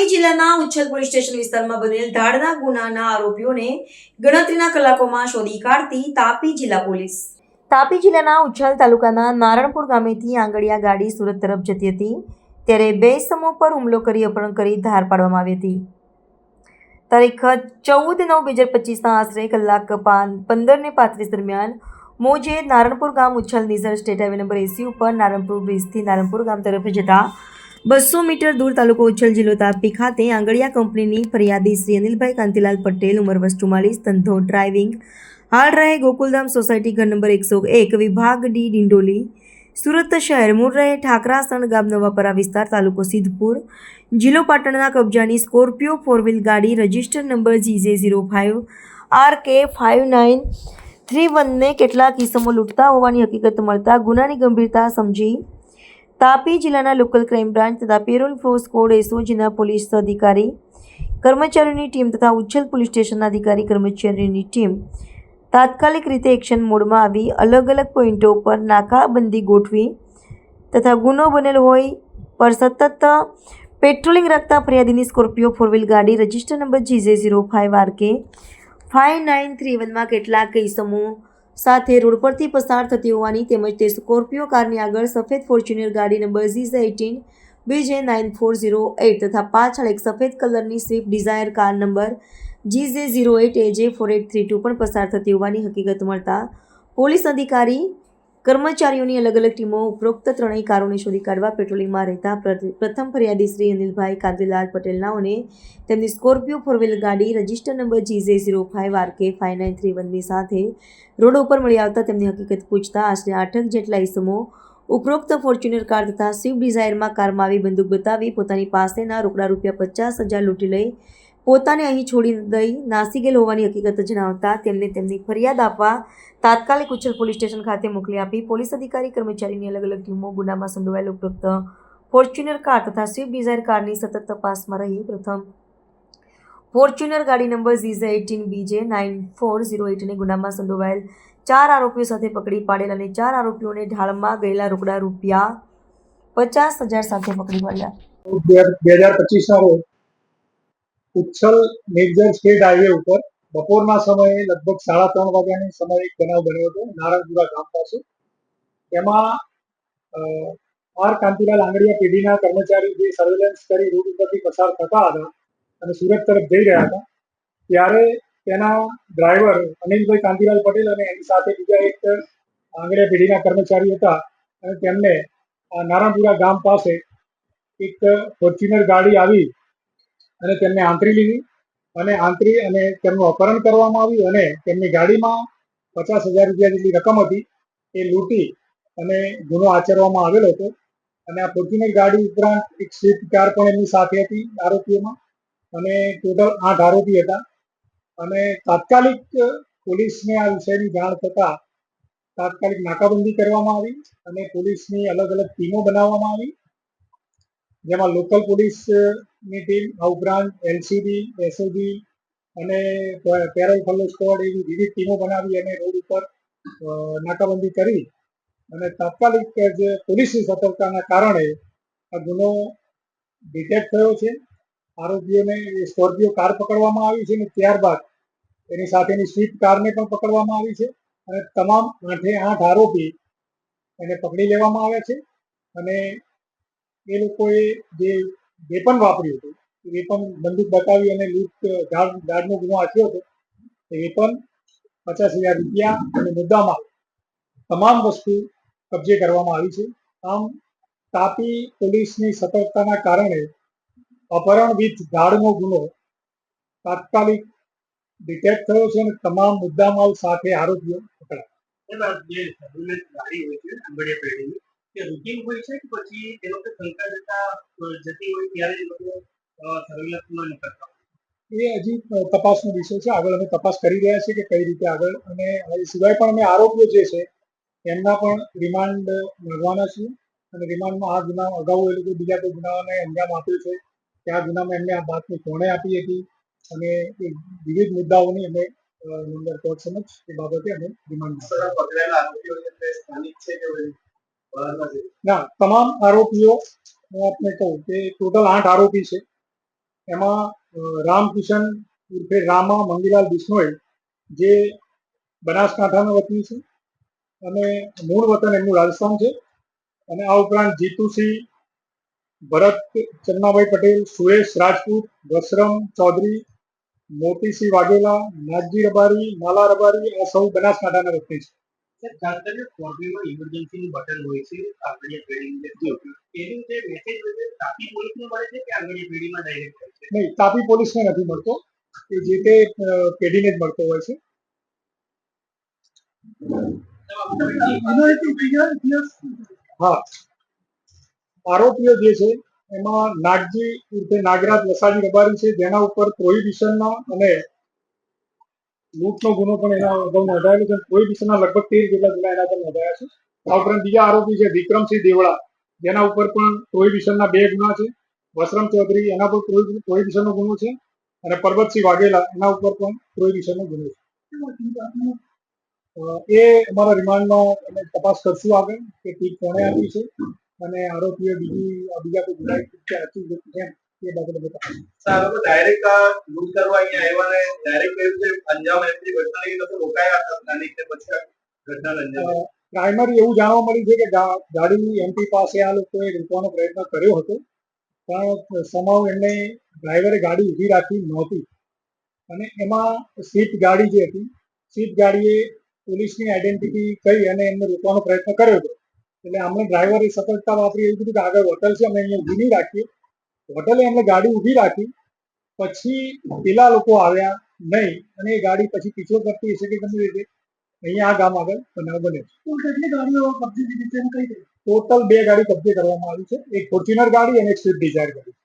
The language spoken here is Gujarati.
તાપી જિલ્લાના ઉચ્છલ પોલીસ સ્ટેશન વિસ્તારમાં બનેલ ધાડના ગુનાના આરોપીઓને ગણતરીના કલાકોમાં શોધી કાઢતી તાપી જિલ્લા પોલીસ. તાપી જિલ્લાના ઉચ્છલ તાલુકાના નારણપુર ગામેથી આંગળીયા ગાડી સુરત તરફ જતી હતી. ત્યારે બે સમૂહ પર હુમલો કરી અપહરણ કરી ધાર પાડવામાં આવી હતી. તારીખ ચૌદ નવ બે હજાર પચીસના આશરે કલાક પંદર ને પાંત્રીસ દરમિયાન મોજે નારણપુર ગામ Uchchhal Nizar state highway number એસી ઉપર નારણપુર બ્રિજથી નારણપુર ગામ તરફ જતા બસો મીટર દૂર તાલુકો ઉચ્છલ જિલ્લો તાપી ખાતે આંગળીયા કંપનીની ફરિયાદી શ્રી અનિલભાઈ કાંતિલાલ પટેલ, ઉંમર વર્ષ ચુમ્માલીસ, ધંધો, ડ્રાઇવિંગ, હાલ રહે ગોકુલધામ સોસાયટી ઘર નંબર એકસો એક, વિભાગ ડી, ડિંડોલી, સુરત શહેર, મૂળ રહે ઠાકરાસણ ગામ, નવાપરા વિસ્તાર, તાલુકો સિદ્ધપુર, જિલ્લો પાટણના કબજાની સ્કોર્પિયો ફોર વ્હીલ ગાડી, register number GJ zero five R K five nine, three વનને કેટલાક કિસ્સમો લૂંટતા હોવાની હકીકત મળતા ગુનાની ગંભીરતા સમજી તાપી જિલ્લાના લોકલ ક્રાઇમ બ્રાન્ચ તથા પેરોલ ફોર્સ કોડ એસઓજીના પોલીસ અધિકારી, કર્મચારીઓની ટીમ તથા ઉચ્છલ પોલીસ સ્ટેશનના અધિકારી, કર્મચારીઓની ટીમ તાત્કાલિક રીતે એક્શન મોડમાં આવી અલગ અલગ પોઈન્ટો પર નાકાબંધી ગોઠવી તથા ગુનો બનેલ હોય પર સતત પેટ્રોલિંગ રાખતા ફરિયાદીની સ્કોર્પિયો ફોર વ્હીલ ગાડી, register number GJ zero five R K five nine three વનમાં કેટલાક ઇસમો સાથે રોડ પરથી પસાર થતી હોવાની તેમજ તે સ્કોર્પિયો કારની આગળ સફેદ ફોર્ચ્યુનર ગાડી number GJ eighteen BJ nine four zero eight તથા પાછળ એક સફેદ કલરની Swift Dzire car number GJ zero eight AJ four eight three two પણ પસાર થતી હોવાની હકીકત મળતા પોલીસ અધિકારી કર્મચારીઓની અલગ અલગ ટીમો ઉપરોક્ત ત્રણેય કારોને શોધી કાઢવા પેટ્રોલિંગમાં રહેતા પ્ર- પ્રથમ ફરિયાદી શ્રી અનિલભાઈ કાંતિલાલ પટેલનાઓને તેમની સ્કોર્પિયો ફોર વ્હીલ ગાડી register number GJ zero five R K five nine three વનની સાથે રોડ ઉપર મળી આવતા તેમની હકીકત પૂછતા આશરે આઠક જેટલા ઇસમો ઉપરોક્ત ફોર્ચ્યુનર કાર તથા સ્વિફ્ટ ડિઝાયરમાં કારમાં આવી બંદૂક બતાવી પોતાની પાસેના રોકડા રૂપિયા પચાસ હજાર લૂંટી લઈ પોતાને અહીં છોડી દઈ નાસી ગયેલ હોવાની હકીકત જણાવતા તેમને તેમની ફરિયાદ આપવા તાત્કાલિક ઉચ્છલ પોલીસ સ્ટેશન ખાતે મોકલી આપી. પોલીસ અધિકારી, કર્મચારીની અલગ અલગ ટીમો ગુનામાં સંડોવાયેલ ઉપરોક્ત ફોર્ચ્યુનર કાર તથા સ્વિફ્ટ ડિઝાયર કારની સતત તપાસમાં રહી. પ્રથમ ફોર્ચ્યુનર ગાડી number GJ eighteen BJ nine four zero એટને ગુનામાં સંડોવાયેલ ચાર આરોપીઓ સાથે પકડી પાડેલ અને ચાર આરોપીઓને ઢાળમાં ગયેલા રોકડા રૂપિયા પચાસ હજાર સાથે પકડી પાડ્યા બે હજાર પચીસના રોજ ઉચ્છલ મેજર સ્ટેટ હાઈવે ઉપર બપોરના સમયે લગભગ સાડા ત્રણ વાગ્યાની સમયે એક બનાવ બન્યો હતો નારણપુરા ગામ પાસે. એમાં આર કાંતિલાલ આંગડિયા પેઢીના કર્મચારી જે સર્વેલન્સ કરી રોડ ઉપરથી પસાર થતા હતા અને સુરત તરફ જઈ રહ્યા હતા, ત્યારે તેના ડ્રાઈવર અનિલભાઈ કાંતિલાલ પટેલ અને એની સાથે બીજા એક આંગડિયા પેઢીના કર્મચારી હતા અને તેમને, આ નારણપુરા ગામ પાસે એક ફોર્ચ્યુનર ગાડી આવી અને તેમને આંતરી લીધી અને આંતરી અને તેમનું અપહરણ કરવામાં આવ્યું અને તેમની ગાડીમાં પચાસ હજાર રૂપિયા જેટલી રકમ હતી, એ લૂંટી અને ગુનો આચરવામાં આવેલો હતો. અને આ ફોર્ચ્યુનર ગાડી ઉપરાંત એક સ્વિફ્ટ કાર પણ એમની સાથે હતી આરોપીઓમાં અને ટોટલ આઠ આરોપી હતા. અને તાત્કાલિક પોલીસને આ વિષયની જાણ થતાં તાત્કાલિક નાકાબંધી કરવામાં આવી અને પોલીસની અલગ અલગ ટીમો બનાવવામાં આવી. જેમાં લોકલ પોલીસની ટીમ, આ ઉપરાંત એલસીબી, એસઓજી અને પેરલ ફલ્લો સ્ક્વોડ એવી વિવિધ ટીમો બનાવી અને રોડ ઉપર નાકાબંધી કરી. અને તાત્કાલિક જે પોલીસની સતર્કતાના કારણે આ ગુનો ડિટેક્ટ થયો છે. આરોપીઓને સ્કોર્પિયો કાર પકડવામાં આવી છે અને ત્યારબાદ એની સાથેની સ્વિફ્ટ કારને પણ પકડવામાં આવી છે. અને તમામ આઠે આઠ આરોપી એને પકડી લેવામાં આવ્યા છે. અને એ લોકોએ જે વેપન વાપર્યું હતું, એ વેપન બંદૂક બતાવી અને લૂંટ ગાર્ડ ગાર્ડનો ગુનો આપ્યો હતો એ વેપન પચાસ હજાર રૂપિયા અને મુદ્દામાં તમામ વસ્તુ કબજે કરવામાં આવી છે. આમ તાપી પોલીસની સતર્કતાના કારણે અપહરણ વિથ ગાર્ડનો ગુનો તાત્કાલિક ડિટેક્ટ થયો છે અને તમામ મુદ્દામાલ સાથે આરોપીઓ પકડાયા. ગાડી હોય છે પેઢીની રૂટીન હોય છે કે પછી એ લોકો શંકા જતા જતી હોય ત્યારે એ લોકો સર્વેલન્સમાં નીકળતા એ હજી તપાસનો વિષય છે. આગળ અમે તપાસ કરી રહ્યા છીએ કે કઈ રીતે આગળ. અને એ સિવાય પણ અમે આરોપીઓ જે છે એમના પણ રિમાન્ડ મળવાના છીએ. અને રિમાન્ડમાં આ ગુના અગાઉ એ લોકો બીજા કોઈ ગુનાઓને અંજામ આપ્યો છે. કે આ ગુનામાં એમને આ બાતની કોણે આપી હતી? અને એ વિવિધ મુદ્દાઓની અમે નંબર કોર્ટ સમક્ષ એ બાબતે અમે રિમાન્ડ પકડાયેલા આરોપીઓ સ્થાનિક છે કે ના, તમામ આરોપીઓ, હું આપને કહું કે ટોટલ આઠ આરોપી છે. એમાં રામકિશન ઉર્ફે રામા મંગીલાલ બિશ્નોઈ જે બનાસકાંઠાના વતની છે અને મૂળ વતન એમનું રાજસ્થાન છે અને આ ઉપરાંત જીતુસિંહ ભરત, ચન્નાભાઈ પટેલ, સુરેશ રાજપૂત, વસરમ ચૌધરી, મોતીસિંહ વાઘેલા, નાગજી રબારી માલા રબારી આ સૌ બનાસકાંઠાના વતની છે. સર, ખાસ કરીને ઇમરજન્સીનું બટન હોય છે આંગળીયા પેઢીની સ્કોર્પિયો જે મેસેજ હોય તાપી પોલીસને મળે છે કે આગળની પેઢીમાં ડાયરેક્ટ નહીં, તાપી પોલીસને નથી મળતો. એ જે તે પેઢીને જ મળતો હોય છે. હા. આરોપીઓ જે છે, એમાં નાગજી ઉર્ફે નાગરાજ વસાવી રબારી છે, જેના ઉપર પ્રોહિબિશનના અને લૂંટનો ગુનો પણ એના અગાઉ નોંધાયેલો છે. પ્રોહિબિશનના લગભગ તેર જેટલા ગુના એના પર નોંધાયા છે. આ ઉપરાંત બીજા આરોપી છે વિક્રમસિંહ દેવડા જેના ઉપર પણ પ્રોહિબિશનના બે ગુના છે. વસરમ ચૌધરી, એના પર પ્રોહિબિશનનો ગુનો છે. અને પરબતસિંહ વાઘેલા, એના ઉપર પણ પ્રોહિબિશનનો ગુનો છે. એ અમારા રિમાન્ડમાં અમે તપાસ કરશું આગળ કે ટીપ કોણે આપી છે. અને આરોપીઓ બીજી બીજા કોઈ ગુનાહિત આચરી છે એ બાબતે બતાવો સાહેબ હવે ડાયરેક્ટ આ લૂંટ કરવા અહીંયા આવ્યા ને ડાયરેક્ટ કહ્યું છે અંજામ એમની ઘટના એ લોકો રોકાયા હતા તે પછી ઘટના અંજામ પ્રાઇમરી એવું જાણવા મળ્યું છે કે ગાડી એમપી પાસે આ લોકોએ રોકવાનો પ્રયત્ન કર્યો હતો પણ સમાવ એમને ડ્રાઈવરે ગાડી ઊભી રાખી નહોતી. અને એમાં સ્વિફ્ટ ગાડી જે હતી સ્વિફ્ટ ગાડીએ પોલીસની આઈડેન્ટિટી કહી અને એમને રોકવાનો પ્રયત્ન કર્યો હતો. એટલે અમને ડ્રાઈવરે સફળતા વાપરી એવું કીધું કે આગળ હોટલ છે અમે અહીંયા ઊભી નહીં રાખીએ. હોટલે એમણે ગાડી ઊભી રાખી પછી પેલા લોકો આવ્યા નહીં અને એ ગાડી પછી પીછો કરતી હશે કે ગમે રીતે? અહીંયા આ ગામ આગળ બનાવ બને કેટલી ગાડીઓ કબજે ટોટલ બે ગાડી કબજે કરવામાં આવી છે. એક ફોર્ચ્યુનર ગાડી અને એક સ્વિફ્ટ ડિઝાયર ગાડી.